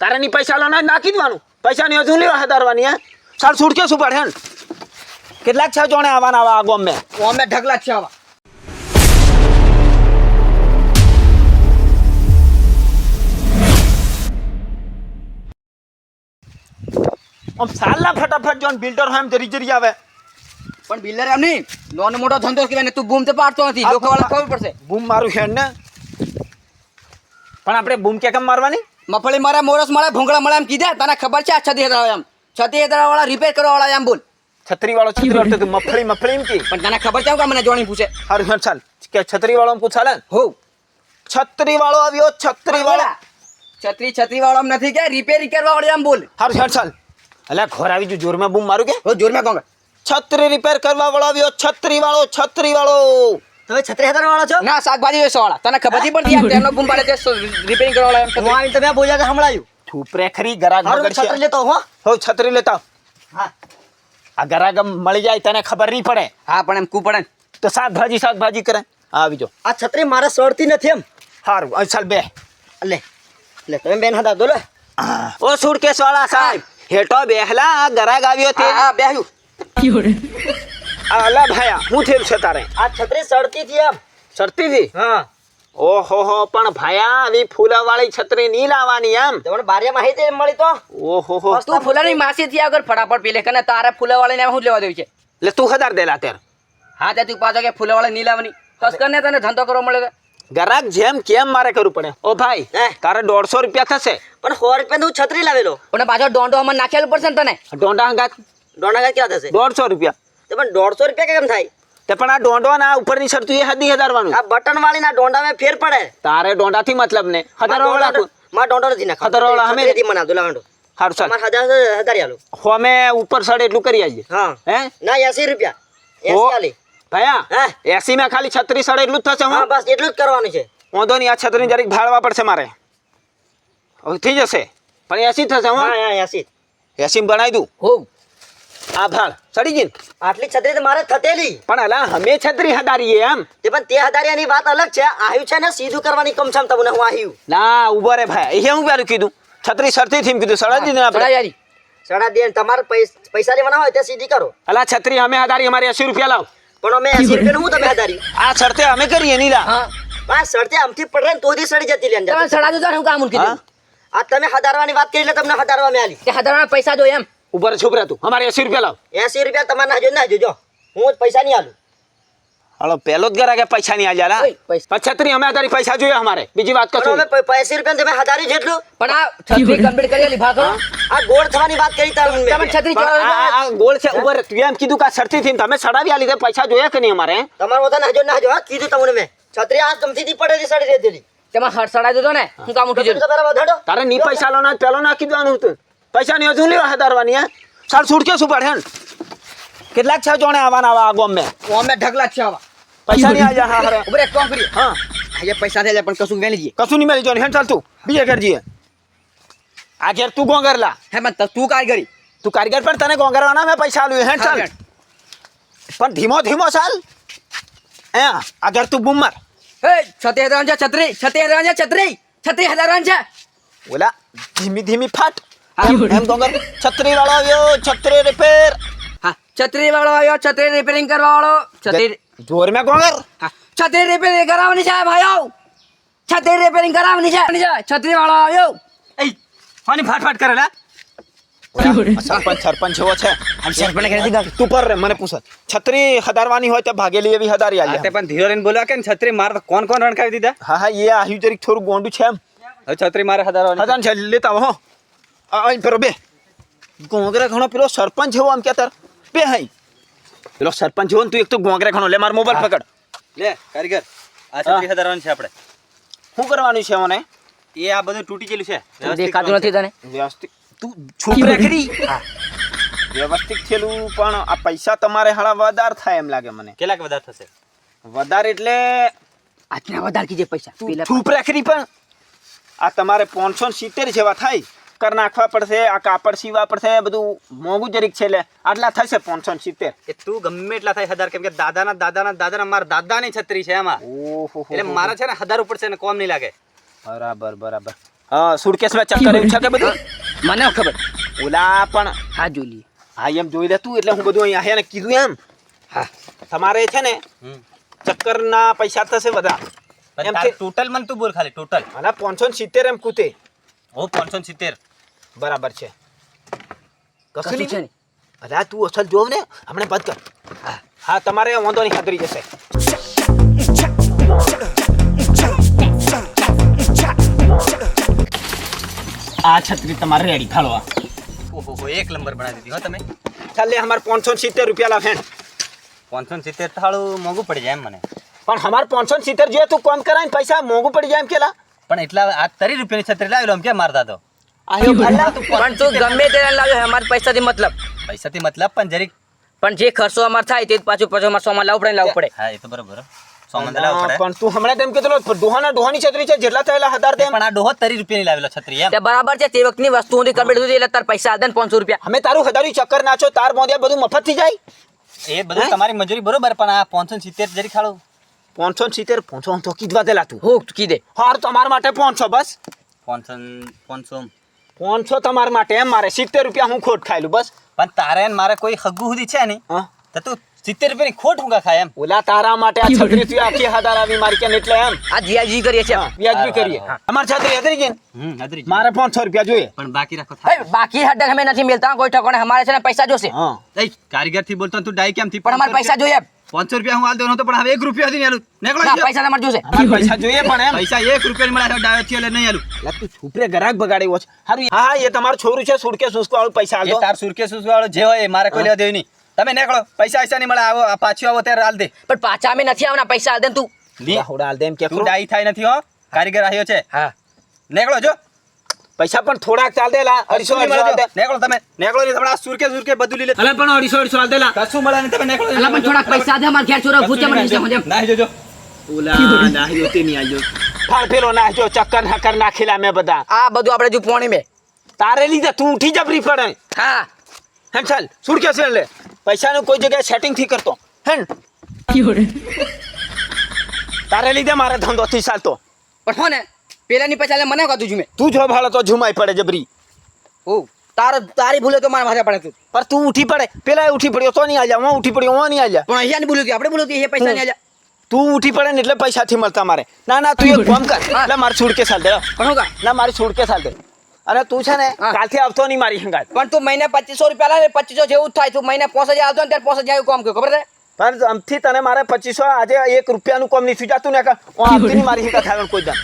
તારે ની પૈસા લો નાખી દેવાનું. પૈસા ની હજુ લેવા હતારવાની હે? ચાલ છૂટકે શું પડે હે કેટલાક છે જોણે આવવાના આવા આગો અમે અમે ઢગલા છે આવા. આમ સાલા ફટાફટ જોન બિલ્ડર હોય એમ જરી જરી આવે. પણ બિલ્ડર એમ નહીં નાનો મોટો ધંધો કહેવાય ને તું બૂમ તો પાડતો નથી. લોકો વાળા ખબર પડશે. બૂમ મારું છે ને. પણ આપણે બૂમ કે કેમ મારવાની? મફળી મારે મોરસ મળે ભૂંગળા મળે એમ કીધા તને ખબર છે આ છતી હેતરા એમ? છતી હેતરા વાળા રિપેર કરવા વાળા એમ બોલ. છત્રી વાળો છત્રી વાળો તું મફળી મફળી એમ કી. પણ તને ખબર છે કે મને જોણી પૂછે? હારું હેડ ચાલ. કે છત્રી વાળો પૂછા લે હો છત્રી વાળો આવ્યો છત્રી વાળો છત્રી છત્રી વાળો એમ નથી કે રિપેર કરવા વાળો એમ બોલ. હારું હર ચાલ. અલ્યા ઘોર આવી ગયું જોરમાં બૂમ મારું કે? હો જોરમાં કોંગ છત્રી રિપેર કરવા વાળો આવ્યો છત્રી વાળો છત્રી વાળો તમે છત્રી હેતર વાળો છો? ના શાકભાજી વેચવા વાળા તને ખબર નહીં પડતી યાર તેનો બૂમ પાડે તે રિપેરિંગ કરવા વાળા એમ હું. આવીને તમે બોલ્યા કે સંભળાયું. થૂપરે ખરી ગરાગ મગર. છત્રી લેતો હો. હો છત્રી લેતા હા. આ ગરાગ મળી જાય તને ખબર નહીં પડે. હા પણ એમ કુ પડે તો શાકભાજી શાકભાજી કરે. આવી જો. આ છત્રી મારે સોડતી નથી એમ. સારું ચાલ બે. લે લે તમે બેન હતા દોલે ઓ સુટકેસ વાળા સાહેબ હેઠો બેહલા આ ગરાગ આવ્યો તે. હા બેહ્યું. અલા ભાયા હું થયેલું છે તારે? આ છત્રી સડતી હતી એમ. સરતી હતી? હા. ઓહો હો પણ ભાયા આવી ફૂલાવાળી છત્રી નહીં લાવવાની એમ. તમને બારે માહિતી મળી તો? ઓહો હો. તું ફૂલાની માસી થી આગળ ફટાફટ પી લે કે તારે ફૂલાવાળાને હું લેવા દેવું છે? એટલે તું હજાર દેલા તેર. હા તે તું પાછો કે ફૂલાવાળા નહીં લાવવાની. તસ્કર ને તને ધંધો કરવો મળે ગરાક જેમ કેમ મારે કરવું પડે? ઓ ભાઈ હે? તારે દોઢસો રૂપિયા થશે. પણ સો રૂપિયા હું છત્રી લાવેલો. પણ પાછો ડોંડો અમને નાખેલું પડશે ને તને? દોંડા હંગાત દોઢ ક્યાં થશે? દોઢસો રૂપિયા. તો પણ દોઢસો રૂપિયા કેમ થાય? તે પણ આ દોંડો ના ઉપરની શરતું એ હદી હજારવાનું આ બટન વાળી ના ડોંડામાં ફેર પડે. તારે દોંડાથી મતલબ ને. હજારમાં વાળા માં ડોંડો નથી નાખવાનો. ખતરવાળા અમે- નથી મના આપજો લાવવાનો. હારું સર તમારે હજાર હજાર આલો. હોમે ઉપર સડે એટલું કરી આવીએ. હા. હે? ના એસી રૂપિયા. ઓ. એસી આલી. ભયા હે? એસી માં ખાલી છત્રી સડે એટલું જ થશે હા. હું બસ એટલું જ કરવાનું છે. વાંધો નહીં આ છત્રી જરીક ભાળવા પડશે મારે. થઈ જશે. પણ એસી થશે હા. હું હા એસી. એસી બનાવી દઉં. હો આ ભાળ સડી ગઈ આટલી છત્રી તો મારે થતેલી. પણ અલા અમે છત્રી હદારીએ એમ. તે પણ તે હજારિયાની વાત અલગ છે. આવ્યું છે ને સીધું કરવાની કમસમ તમને હું આવ્યું ના ઊભો રે ભાઈ. એ હું પેલું કીધું? છત્રી સરથી થીમ કીધું. સડા દીધું ને આપણે? યારી સડા દે તમારે પૈસા લેવાના હોય તે સીધી કરો. અલા છત્રી અમે હદારી અમારે 80 રૂપિયા લાવ. પણ અમે 80 રૂપિયા હું તમે હજારી આ શરતે અમે કરીએ નહીં લા હા. આ સડતે આમથી પડે ને તોથી સડી જતી લેન તમે સડા દો હું કામ કીધું આ તમે હજારવાની વાત કરી એટલે તમને હજારવા મેં આલી. કે હદારવાના પૈસા જો એમ. ઉપર છૂપ તું. અમારે એસી રૂપિયા લાવ. એસી રૂપિયા તમારે નાજો ના જોજો હું જ પૈસા નહીં આલું. હાલો પેલો જ ગરા કે પૈસા નહીં આલ્યા ઓય, છત્રી અમે તારી પૈસા જોઈએ અમારે. બીજી વાત કરો અમે એસી રૂપિયા તમે હજારી જેટલું. પણ આ છત્રી કમ્પ્લીટ કરી આલી ભાગો. આ ગોળ થવાની વાત કરી તમને તમે. છત્રી આ- ગોળ છે ઉપર તું એમ કીધું કે છત્રી થી તમે સડાવી આલી તે પૈસા જોયા કે નહીં અમારે તમારે બધા નાજો નાજો હા? કીધું તમને મેં. છત્રી આ તમથી પડેલી સડી રહેતી તેમાં હર સડાઈ દો ને હું કામ ઉઠી તો તારે ની પૈસા લો ના પેલો નાખી દેવાનું હતું. પૈસા ની હજુ લેવા હતારવાની હે? ચાલ છૂટકે શું પડે કેટલાક છે જોણે આવવાના આવા આગો અમે અમે ઢગલા છે આવા. પૈસા નહીં આલ્યા હા હરે ઉભરે કોમ કરી હા. આજે પૈસા થઈ જાય પણ કશું વેલી જઈએ. કશું નહીં મેલી જોને હેડ ચાલ તું બીજે ઘર જઈએ. આ ઘેર તું ગોંગર લા. હે મત તું કારીગરી. તું કારીગર પણ તને ગોંગરવાના મેં પૈસા આલ્યું હેડ ચાલ. પણ ધીમો ધીમો ચાલ. એ આ ઘેર તું બૂમ માર. હે છત્રી હજાર છે છત્રી છતે હજાર છે છત્રી છત્રી હજાર છે ઓલા ધીમી ધીમી ફાટ. એમ ગોંગર છત્રી વાળો આવ્યો છત્રી રિપેર હા છત્રી વાળો આવ્યો છત્રી રિપેરિંગ કરવા વાળો. છત્રી જોર મેં ગોંગર હા છત્રી રિપેરિંગ કરાવવાની છે ભાઈઓ. છત્રી રિપેરિંગ કરાવવાની છે. છત્રી વાળો આવ્યો. એ ફાની ફાટ ફાટ કરે લા. ઓલા, સરપંચ સરપંચ જેવો છે. સરપંચને ઘરે થી ગાળ. તું પર રે મને પૂછ. છત્રી હદારવાની હોય તો ભાગેલી એવી હદારી આવી તે પણ ધીરો રહીને બોલ્યા કે છત્રી માર તો કોણ કોણ રણકાવી દીધા? હા હા એ આહ્યું જરીક થોડું ગોંડું છે એમ. છત્રી મારે હદારવાની હજાન છે લેતા હો. અહીં પેલો બે. ગોંગરા ઘણો પેલો સરપંચ જેવો આમ કહેતા. બે હાઈ. પેલો સરપંચ જેવો ને તું એક તો ગોંગરા ઘણો. લે મારો મોબાઈલ પકડ. લે કારીગર આ છત્રી હદારવાની છે આપણે. શું કરવાનું છે મને એ આ બધું તૂટી ગયેલું છે. વ્યવસ્થિત દેખાતું નથી તને? વ્યવસ્થિત. તું છૂપ રાખી વ્યવસ્થિત થયેલું પણ આ પૈસા તમારે હાળા વધાર થાય એમ લાગે મને. કેટલાક વધારે થશે? વધારે એટલે આજના વધારે કીજે પૈસા. તું પેલા છૂપ રાખી પણ આ તમારે પાંચસો સિત્તેર જેવા થાય. કર નાખવા પડશે આ કાપડ સીવા પડશે બધું મોંઘું જરીક છે એટલે આટલા થશે પાંચસો સિત્તેર. એ તું ગમે એટલા થાય હજાર કેમ કે દાદાના દાદાના દાદાના મારા દાદાની છત્રી છે એમાં. ઓહો એટલે મારા છે ને હજાર ઉપર છે ને કોમ નહીં લાગે. બરાબર બરાબર. હા સુટકેસમાં ચક્કર એવું છે કે બધું? મને ખબર. ઓલા પણ હા જોઈ લઈએ. હા એમ જોઈ લે તું એટલે હું બધું અહીંયા ને કીધું એમ. હા. તમારે છે ને હમ. ચક્કરના પૈસા થશે બધા. એમ ટોટલ મને તું બોલ ખાલી ટોટલ મને પાંચસો સિત્તેર એમ કૂતે. ઓ પાંચસો સિત્તેર. બરાબર છે. કશું છે નહીં. અરે તું અસલ જોવ ને હમણાં બંધ કર. હા તમારે વાંધો નહીં ખાતરી જશે. આ છત્રી તમારે રેડી ખાળવા ઓહો હો, એક નંબર બનાવી દીધી હો તમે. ચાલે અમારે પાંચસો સિત્તેર રૂપિયા લાવે. પાંચસો સિત્તેર થાળું મોંઘું પડી જાય એમ મને. પણ અમારે પાંચસો સિત્તેર જોઈએ તું કોમ કરાય ને પૈસા મોંઘું પડી જાય એમ કેલા પણ એટલા આ તરી રૂપિયાની છત્રી લાવેલો એમ કે મારતા તું? પણ તું ગમે તે લાવ્યો અમારે પૈસાથી મતલબ. પૈસાથી મતલબ પણ જરીક પણ જે ખર્ચો અમારે થાય તે પાછું પાછું અમારે સોમાં લાવવું પડે લાવવું પડે. હા એ તો બરોબર. પણ તું હમણાં તેમ કીધું ડોહાના ડોહાની છત્રી છે જેટલા થયેલા હજાર તેમ. પણ આ ડોહો તરી રૂપિયાની લાવેલો છત્રી એમ. બરાબર છે તે વખતની વસ્તુ હું કમ્પ્લીટ થયું એટલે તાર પૈસા આદન પાંચસો રૂપિયા. અમે તારું હજારી ચક્કર નાચો તાર મોંધ્યા બધું મફત થઈ જાય. એ બધું તમારી મજૂરી બરોબર પણ આ પાંચસો સિત્તેર જરી ખાડો પાંચસો સિત્તેર પાંચસો તો કીધવા દેલા તું. હું કીધે. હાર તમારા માટે પાંચસો બસ. પાંચસો પાંચસો પાંચસો તમારા માટે એમ મારે. સિત્તેર રૂપિયા હું ખોટ ખાયેલું બસ. પણ તારે ને મારે કોઈ હગુ સુધી છે નહીં. હા. તો તું સિત્તેર રૂપિયાની ખોટ હું ખાય એમ. ઓલા તારા માટે આ છત્રી તું આખી હજાર આવી મારી ક્યાં એટલે એમ? આ જીયાજી કરીએ છીએ. હા, વ્યાજબી કરીએ. અમાર છત્રી હતરી હાજરી છે. મારે પાંચસો રૂપિયા જોઈએ. પણ બાકી રાખો બાકી હડક અમે નથી મેલતા કોઈ ઠકોને અમારે છે ને પૈસા જોશે. હા. કારીગરથી બોલતો તું ડાઈ કેમ થી પણ અમારે પૈસા જોઈએ પાંચસો રૂપિયા હું હાલ દેવાનો હતો પણ હવે એક રૂપિયા થી નહીં આલું. નીકળો પૈસા તમારે જોશે. પૈસા જોઈએ પણ એમ. પૈસા એક રૂપિયા મળ્યા ડાયો થયો એટલે નહીં આલું. લા તું છૂપરે ગરાક બગાડ્યો છે. હારું હા હા એ તમારું છોરું છે સુરકે સુસકો વાળું પૈસા આલો તાર સુરકે સુસકો વાળો જે હોય મારે કોઈ લેવા દેવી નહીં. તમે નીકળો પૈસા પૈસા નહીં મળે આવો પાછો પાછું આવો ત્યારે હાલ દે. પણ પાછા અમે નથી આવના પૈસા આદન તું. લી, હોડા હાલ દે એમ કે તું ડાઈ થાય નથી હો. કારીગર આવ્યો છે. હા. નીકળો જો. પૈસા પણ થોડાક ચાલ દેલા અઢીસો. નીકળો તમે. નેકળો નહીં તમે સુરકે સુરકે બધું લઈ લે. અલે પણ અઢીસો અઢીસો હાલ દેલા કશું મળે નહીં તમે નેકળો પણ થોડાક પૈસા દે અમારે ઘેર છોરા ભૂચે મને જમો જેમ ના જોજો. ઓલા નાહ્યો તે નહીં આલ્યો ફાળ ના જો ચક્કર હકર નાખેલા મેં બધા. આ બધું આપણે જો પોણી મેં. તારે લીધે તું ઉઠી જબરી પડે હા. હેન ચાલ સુરકે છે લે. પૈસાનું કોઈ જગ્યાએ સેટિંગથી કરતો. હેન. તારે લીધે મારે ધંધો થી ચાલતો. પણ હો ને પેલાની પૈસા લે મને કીધું છું મેં તું જો ભાળો તો ઝુમાઈ પડે જબરી. ઓ તારો તારી ભૂલે તો મારા માથે પડે તું. પર તું ઉઠી પડે. પેલા એ ઉઠી પડ્યો તો નહીં આલ્યા હું ઉઠી પડ્યો હું નહીં આલ્યા. પણ અહીંયા બોલ્યું કે આપણે બોલ્યું કે એ પૈસા નહીં આલ્યા. તું ઉઠી પડે ને એટલે પૈસા થી મળતા મારે. ના ના તું એક કામ કર. હા. એટલે મારે સુડકે ચાલ દે પણ હું કા? ના મારી સુડકે ચાલ દે. અને તું છે ને હા. કાલથી આવતો નહીં મારી હંગાત. પણ તું મહિને પચીસો રૂપિયા લાવે પચીસો જેવું જ થાય. તું મહિને પોસ હજાર આવતો ને ત્યારે પોસ હજાર એવું કામ કર્યું ખબર છે? પણ આમથી તને મારે પચીસો આજે એક રૂપિયાનું કોમ નહીં સુજાતું ને કે હું આવતી નહીં મારી હિંગા થાય કોઈ દમ